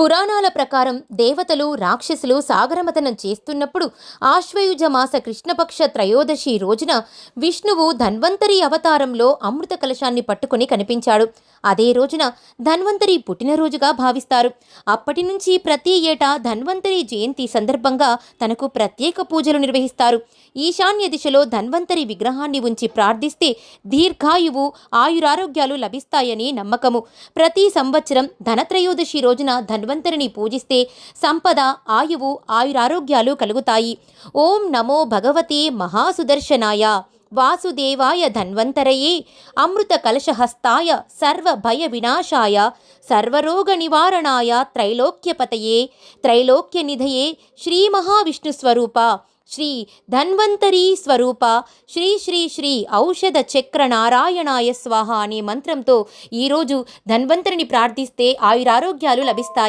పురాణాల ప్రకారం దేవతలు రాక్షసులు సాగరమతనం చేస్తున్నప్పుడు ఆశ్వయుజ మాస కృష్ణపక్ష త్రయోదశి రోజున విష్ణువు ధన్వంతరి అవతారంలో అమృత కలశాన్ని పట్టుకుని కనిపించాడు. అదే రోజున ధన్వంతరి పుట్టినరోజుగా భావిస్తారు. అప్పటి నుంచి ప్రతి ఏటా ధన్వంతరి జయంతి సందర్భంగా తనకు ప్రత్యేక పూజలు నిర్వహిస్తారు. ఈశాన్య దిశలో ధన్వంతరి విగ్రహాన్ని ఉంచి ప్రార్థిస్తే దీర్ఘాయువు ఆయురారోగ్యాలు లభిస్తాయని నమ్మకము. ప్రతి సంవత్సరం ధనత్రయోదశి రోజున ధన్వంతరిని పూజిస్తే సంపద ఆయువు ఆయురారోగ్యాలు కలుగుతాయి. ఓం నమో భగవతే మహాసుదర్శనాయ. వాసుదేవాయ ధన్వంతరయే. అమృత కలశహస్తాయ సర్వ భయ వినాశాయ. సర్వరోగ నివారణాయ త్రైలోక్యపతయే. త్రైలోక్య నిధయే శ్రీ మహావిష్ణు స్వరూప. శ్రీ ధన్వంతరీ స్వరూప. శ్రీ శ్రీ శ్రీ ఔషధ చక్ర నారాయణాయ స్వాహ అనే మంత్రంతో ఈరోజు ధన్వంతరిని ప్రార్థిస్తే ఆయురారోగ్యాలు లభిస్తాయి.